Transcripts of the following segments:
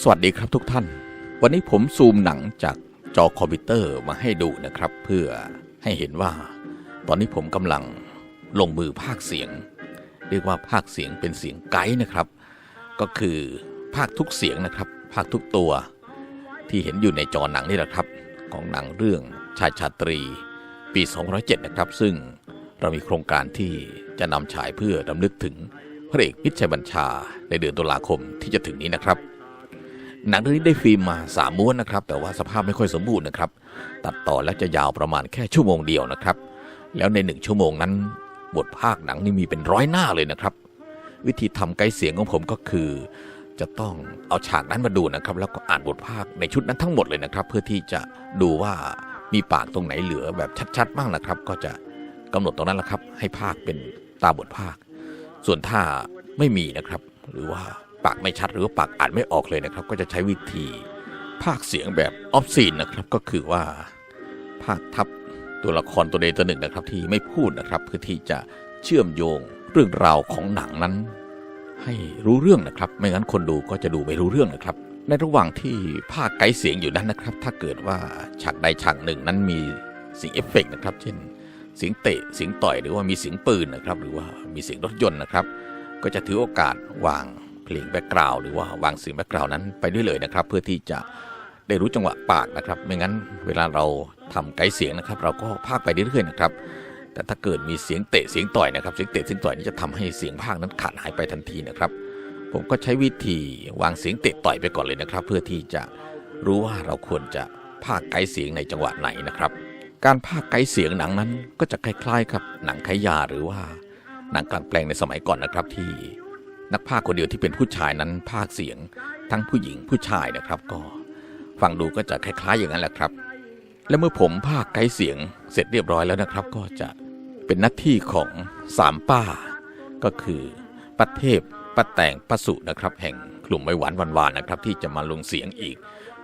สวัสดีครับทุกท่าน วันนี้ผมซูมหนังจากจอคอมพิวเตอร์มาให้ดูนะครับ เพื่อให้เห็นว่า ตอนนี้ผมกำลังลงมือภาคเสียง เรียกว่าภาคเสียงเป็นเสียงไกด์นะครับ ก็คือภาคทุกเสียงนะครับ ภาคทุกตัว ที่เห็นอยู่ในจอหนังนี่แหละครับ ของหนังเรื่องชายชาตรี ปี 2007 นะครับ ซึ่งเรามีโครงการที่จะนำฉายเพื่อรำลึกถึงพระเอกพิชัยบัญชาในเดือนตุลาคมที่จะถึงนี้นะครับ หนังเรื่องนี้ได้ฟิล์มมาสามม้วนนะครับ แต่ว่าสภาพไม่ค่อยสมบูรณ์นะครับ ตัดต่อแล้วจะยาวประมาณแค่ชั่วโมงเดียวนะครับ แล้วในหนึ่งชั่วโมงนั้น บทภาคหนังนี่มีเป็นร้อยหน้าเลยนะครับ วิธีทำไกด์เสียงของผมก็คือ จะต้องเอาฉากนั้นมาดูนะครับ แล้วก็อ่านบทภาคในชุดนั้นทั้งหมดเลยนะครับ เพื่อที่จะดูว่ามีปากตรงไหนเหลือแบบชัดๆบ้างนะครับ ก็จะกำหนดตรงนั้นแหละครับ ให้ภาคเป็นตามบทภาค ส่วนถ้าไม่มีนะครับ หรือว่า ปากไม่ชัดหรือปากอ่านไม่ออกเลยนะครับ ก็จะใช้วิธีภาคเสียงแบบออฟซีนนะครับก็คือว่าภาคทับตัวละครตัวใดตัวหนึ่งนะครับ ที่ไม่พูดนะครับเพื่อที่จะเชื่อมโยงเรื่องราวของหนังนั้น ให้รู้เรื่องนะครับ ไม่งั้นคนดูก็จะดูไม่รู้เรื่องนะครับในระหว่างที่ภาคไกด์เสียงอยู่นั้นนะครับ ถ้าเกิดว่าฉากใดฉากหนึ่งนั้นมีเสียงเอฟเฟกต์นะครับ เช่น เสียงเตะเสียงต่อยหรือว่ามีเสียงปืนนะครับ หรือว่ามีเสียงรถยนต์นะครับ ก็จะถือโอกาสวาง เพลงแบ็กกราวหรือว่าวางเสียงแบ็กกราวนั้นไปด้วยเลยนะครับ เพื่อที่จะได้รู้จังหวะปากนะครับ ไม่งั้นเวลาเราทำไกด์เสียงนะครับ เราก็พากไปเรื่อยๆนะครับ แต่ถ้าเกิดมีเสียงเตะเสียงต่อยนะครับ เสียงเตะเสียงต่อยนี่จะทำให้เสียงพากนั้นขาดหายไปทันทีนะครับ ผมก็ใช้วิธีวางเสียงเตะต่อยไปก่อนเลยนะครับ เพื่อที่จะรู้ว่าเราควรจะพากไกด์เสียงในจังหวะไหนนะครับ การพากไกด์เสียงหนังนั้นก็จะคล้ายๆ กับหนังขายยาหรือว่าหนังกลางแปลงในสมัยก่อนนะครับที่ นักพากย์คนเดียวที่เป็นผู้ชายนั้นพากเสียง ทั้งผู้หญิงผู้ชายนะครับ ก็ฟังดูก็จะคล้ายๆอย่างนั้นแหละครับ และเมื่อผมพากไกด์เสียงเสร็จเรียบร้อยแล้วนะครับ ก็จะเป็นหน้าที่ของสามป้า ก็คือป้าเทพป้าแต่งป้าสุนะครับ แห่งกลุ่มไม้หวานวันวานนะครับ ที่จะมาลงเสียงอีก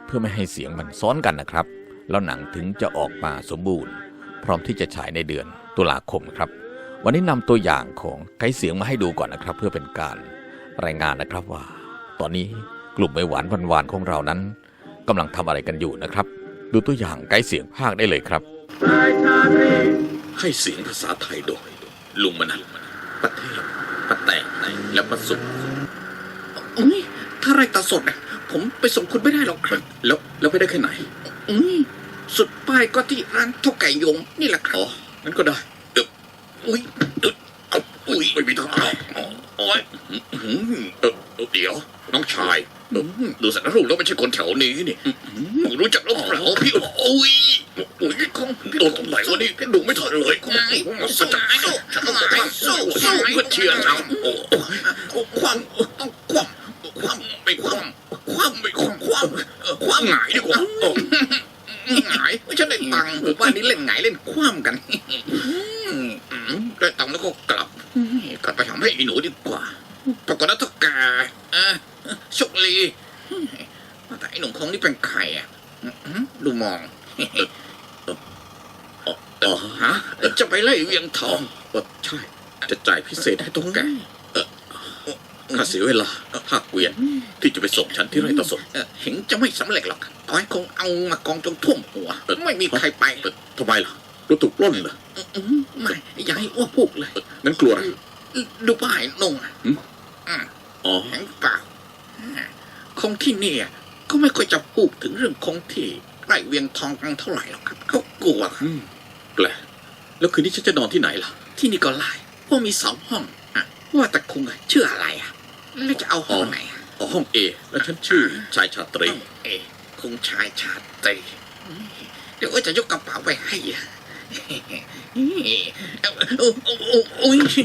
เพื่อไม่ให้เสียงมันซ้อนกันนะครับ แล้วหนังถึงจะออกมาสมบูรณ์ พร้อมที่จะฉายในเดือนตุลาคมครับ วันนี้นำตัวอย่างของไกด์เสียงมาให้ดูก่อนนะครับ เพื่อเป็นการ รายงานนะครับว่า ตอนนี้กลุ่มไม้หวานวันวานของเรานั้นกำลังทำอะไรกันอยู่นะครับ ดูตัวอย่างไกด์เสียงภาคได้เลยครับให้เสียงภาษาไทยโดย ลุงมนันประเทศประแตงและประสุอุ้ยถ้าไรตาสดอะผมไปส่งคุณไม่ได้หรอกครับแล้วแล้วไปได้แค่ไหนอุ้ยสุดป้ายก็ที่ร้านเท่าไก่ยงนี่แหละครัอ๋บอนั้นก็ได้เดี๋ยวอุ้ยอึดเอาอุ้ยไม่มีทางออกโอ้ย อืมเออเออเดี๋ยว น้องชายเออดูสันรูปแล้วไม่ใช่คนแถวนี้นี่รู้จักแล้วเหรอพี่โอ้ยโอ้ยคงโดนตรงไหนวะนี่ดูไม่ถอยเลยคงสู้จสู้สู้สู้เพื่อเชียร์เราโอ้ความความความไม่คว่ความไม่ความความคว่ำหงายดีกว่าหงายไม่ใช่เล่นตังหมู่บ้านนี้เล่นหงายเล่นคว่ำกันได้ตังแล้วก็กลับกลับไปทำให้อ้หนูดีกว่า ปรากฏว่าถ้าแกอะโชคลีแต่ไอ้หนุ่มคงนี่เป็นใครอะดูมองเออฮะจะไปไล่เวียงทองเออใช่ จะจ่ายพิเศษให้ตุ๊กแกเออค่าเสียเวลาภาคเกวียนที่จะไปส่งฉันที่ไร่ตะสดเอ่อเห็นจะไม่สำเร็จหรอกต่อยคงเอามากองจนท่วมหัว ไม่มีใครไปเออทำไมล่ะรถถูกปล้นเหรออื้อหือไม่อย่าให้อ้วกพูกเลยเอองั้นกลัวอะไรดูป้ายนงอะหืม อ๋อเห็นเปล่าคงที่เนี่ย ก็ไม่ค่อยจะพูดถึงเรื่องคงที่ไร่เวียงทองกันเท่าไหร่หรอกครับเขากลัวครับแปลกแล้วคืนนี้ฉันจะนอนที่ไหนล่ะ ที่นี่ก็ไล่ว่ามีสองห้องอะว่าแต่คงอะชื่ออะไรอะแล้วจะเอาห้องไหนอะอ๋อห้องเอแล้วฉันชื่อชายชาตรีเอคงชายชาตรีเดี๋ยวจะยกกระเป๋าไปให้อะโอ้ยกระ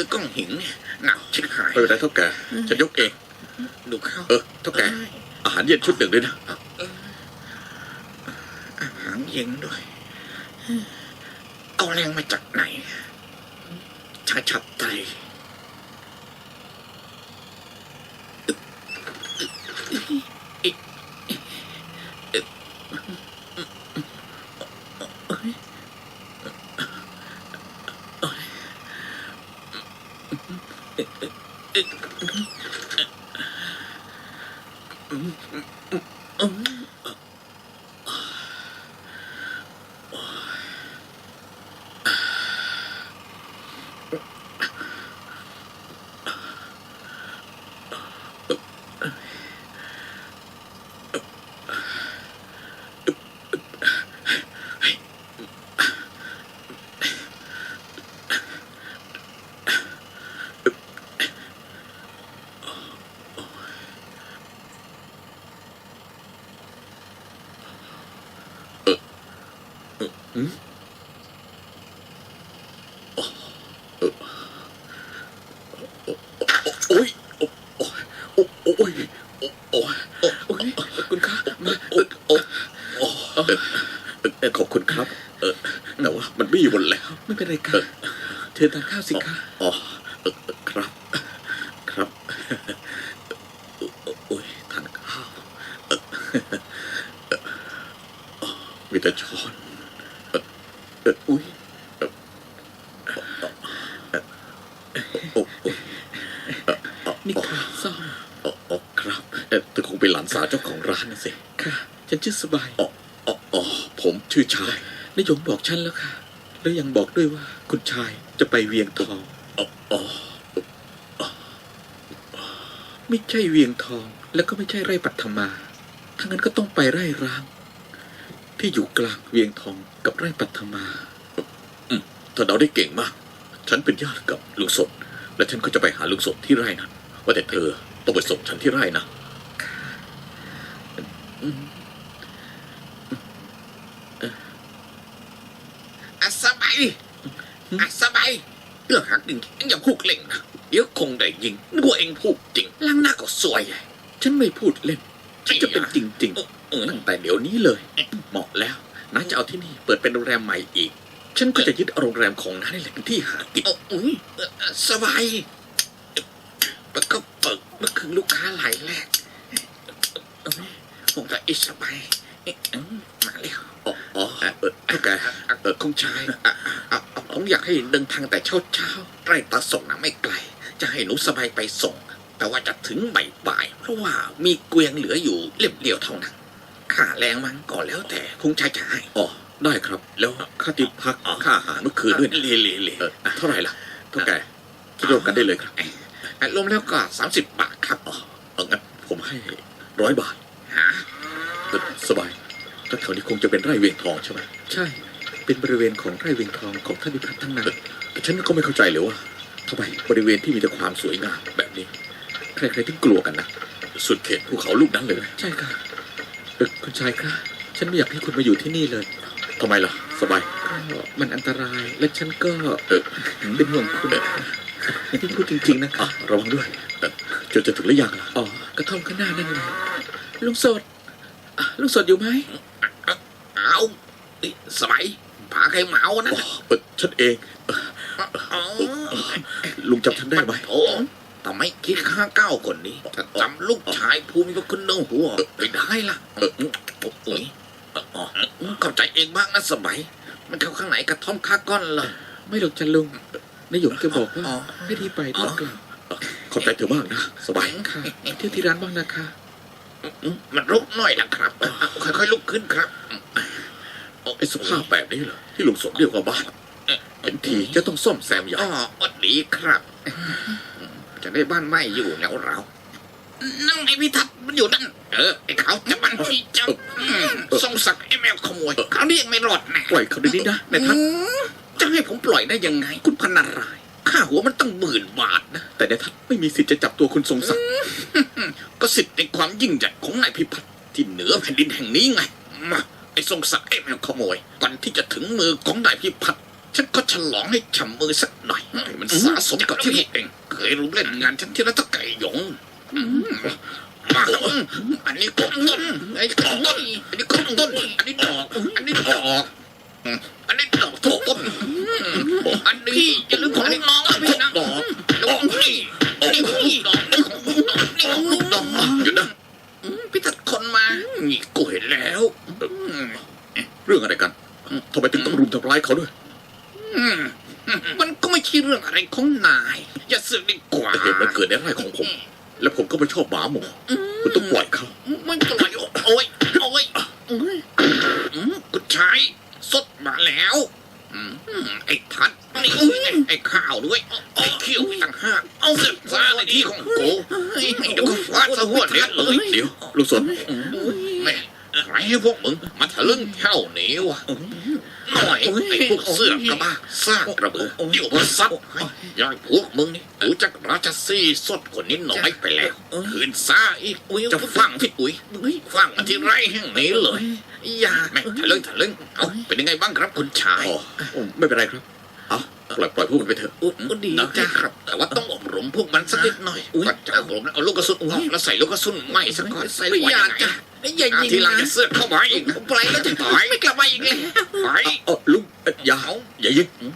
หรือกล้องหินเนี่ยหนักชิบหายไม่เป็นไรเท่าแกฉันยกเอง ดูเข้าเออเท่าแกอาหารเย็นชุดหนึ่งด้วยนะอาหารเย็นด้วย เอาแรงมาจากไหนชายชาตรี โอ้ยโอ้โอ้โอ้โอ้ยโอ้โอ้โอ้ยคุณครับมาโอ้โอ้ โอ้เออขอบคุณครับ เออ แต่ว่ามันไม่อยู่บนแล้ว ไม่เป็นไรค่ะเชิญทานข้าวสิคะอ๋อเออเออครับ ครับโอ้ยทานข้าวเออเอออ๋อมีแต่ช้อนเออเอออุ้ยเออเออเออโอ้โอ้เออเออนี่ค่ะซ่อม อ๋ออ๋อครับเออเธอคงเป็นหลานสาวเจ้าของร้านนะสิ ค่ะ ฉันชื่อสบาย อ๋ออ๋ออ๋อผม ชื่อชายนายยงบอกฉันแล้วค่ะ แล้วยังบอกด้วยว่าคุณชายจะไปเวียงทองอ๋ออ๋อไม่ใช่เวียงทอง แล้วก็ไม่ใช่ไร่ปัทมาถ้างั้นก็ต้องไปไร่ร้าง ที่อยู่กลางเวียงทองกับไร่ปัทมาเธอเดาได้เก่งมาก ฉันเป็นญาติกับลุงสด และฉันก็จะไปหาลุงสดที่ไร่นั้นว่าแต่เธอต้องไปส่งฉันที่ไร่นะ อาสบาย อาสบายเรื่องหักจริงอย่าพูดเล่นนะเดี๋ยวคงได้ยิงนึกว่าเองพูดจริงล้างหน้าก็สวยฉันไม่พูดเล่นฉันจะเป็นจริงเออๆตั้งแต่เดี๋ยวนี้เลยเหมาะแล้วน้าจะเอาที่นี่เปิดเป็นโรงแรมใหม่อีก ฉันก็จะยึดเอาโรงแรมของน้านี่แหละเป็นที่หากินเอาอุ้ยเอ่อสบายแล้วก็เปิดเมื่อคืนลูกค้ารายแรกเอ้ยผมจะอิสบายเอ๊ะอืมมาแล้วอ๋ออ๋อเออเท่าแกเออคงชายอะอะอะ ผมอยากให้เดินทางแต่เช้าเช้าๆใกล้ตาส่งนะไม่ไกล จะให้หนูสบายไปส่ง แต่ว่าจะถึงบ่ายๆเพราะว่ามีเกวียงเหลืออยู่เล่มเดียวเท่านั้นค่าแรงมันก็แล้วแต่คงชายจะให้อ๋อได้ครับ แล้วค่าติดพักค่าอาหารเมื่อคืนด้วยนะเละเละเละเออเท่าไหร่ล่ะเท่าแกคิดรวมกันได้เลยครับอะรวมแล้วก็สามสิบบาทครับอ๋อเอางั้นผมให้ร้อยบาทหาเออสบายถ้าแถวนี้คงจะเป็นไร่เวียงทองใช่ไหมใช่ เป็นบริเวณของไร่เวียงทองของท่านพิพัฒน์ทั้งนั้นแต่ฉันก็ไม่เข้าใจเลยว่าทำไมบริเวณที่มีแต่ความสวยงามแบบนี้ ใครๆถึงกลัวกันนะ สุดเขตภูเขาลูกนั้นเลยนะใช่ค่ะเออคุณชายคะฉันไม่อยากให้คุณมาอยู่ที่นี่เลยทำไมล่ะ สบาย ก็มันอันตรายและฉันก็เออเป็นห่วงคุณที่พูดจริงๆนะคะอะระวังด้วยเอ่อจนจะถึงหรือยังล่ะอ๋อกระท่อมข้างหน้านั่นไงลุงสดอะลุงสดอยู่ไหมเอาเอ้ย สบายพาใครเมานะอ๋อเออฉันเองอ๋อลุงจำฉันได้ไหมโอ้ทำไมคิดค่าเก้าคนนี้จะจำลูกชายภูมิกับคุณเนื้อหัวไม่ได้ล่ะเออโอ้ยอ๋อเข้าใจเองบ้างนะสบายมันเข้าข้างไหนกระท่อมค่าก้อนเลยไม่หรอกจันลุงนายหยงแกบอกว่าอ๋อให้รีบไปรีบกลับขอบใจเธอมากนะสบายค่ะเที่ยวที่ร้านบ้างนะคะ มันรุกหน่อยนะครับอะค่อยๆลุกขึ้นครับ ไอ้สภาพแบบนี้เหรอที่ลุงสดเรียกว่าบ้านเห็นทีจะต้องซ่อมแซมใหญ่อ๋ออดดีครับ จะได้บ้านไม่อยู่แล้วเรานั่งไอพิทัศน์มันอยู่นั่น เออไอเขาจะมันที่เจ้าทรงศักดิ์ไอแมวขโมยเขาวนี้ยังไม่รอดแน่ปล่อยเขาเดี๋ยวนี้นะนายทัศน์อืมจะให้ผมปล่อยได้ยังไง คุณพันนารายณ์ค่าหัวมันตั้งหมื่นบาทนะแต่นายทัศน์ไม่มีสิทธิ์จะจับตัวคุณทรงศักดิ์ก็สิทธิ์ในความยิ่งใหญ่ของนายพิพัฒน์ที่เหนือแผ่นดินแห่งนี้ไงมาไอ้ ทรงศักดิ์ไอ้แมวขโมยก่อนที่จะถึงมือของนายพิพัฒน์ฉันก็ฉลองให้ฉ่ำมือสักหน่อย มันสะสมกับที่เอง เคยรู้เล่นงานฉันที่รัตไก่หยงมาอันนี้ของต้นไอ้ของต้นอันนี้ของต้นอันนี้ดอก อันนี้ดอกอันนี้ดอกทุกต้นอันนี้อย่าลืมของน้องพี่นะดอกแล้วของพี่นี่ของดอกนี่ของดอกนี่ของลูกดอกหยุดนะพี่ตัดคนมานี่กูเห็นแล้ว เรื่องอะไรกันทำไมถึงต้องรุมทำร้ายเขาด้วยอืมมันก็ไม่ใช่เรื่องอะไรของนาย อย่าสึกดีกว่าแต่เหตุมันเกิดในไร่ของผม แล้วผมก็ไม่ชอบหมาหมู่คุณต้องปล่อยเขาไม่ปล่อยโอ้ยโอ้ยโอ้ยอืมคุณชายสดมาแล้วอืมไอ้ทัดนี่ไอ้ข้าวด้วยไอ้เขี้ยวต่างหากเอาเสือกฟ้าในที่ของกูเดี๋ยวก็ฟาดซะหัวเนี้ยเลยเดี๋ยวลุงสนแม่ใค รให้พวกมึงมาทะลึ่งเท่านี้วะหน่อยไอ้พวกเสือกกระบ้าสร้างกระเบือเดี๋ยวมาซัดให้ยายพวกมึงนี่รู้จักราชสีสดคนนี้น้อยไปแล้วคืนซ่าอีกจะฟังพี่ปุ๋ยฟังมาที่ไรแห่งนี้เลยอย่าแม่ทะลึ่งทะลึ่งเอาเป็นยังไงบ้างครับคุณชายอ๋อโอ้ไม่เป็นไรครับเอาปล่อยปล่อยพวกมันไปเถอะอุ๊ยดีนะจ้ะครับแต่ว่าต้องอบรมพวกมันสักนิดหน่อยอุ๊ยก่อนจะอบรมเอาลูกกระสุนออกแล้วใส่ลูกกระสุนใหม่สักก่อนใส่ไม่ไว้อยากไหนจ้ะ อย่าอายิงทีหลังนะจะเสือกเข้ามาอีกปล่อยแล้วจะตายไม่กลับมาอีกแล้วไปเออลุงเอ้ยอย่าอย่ายิง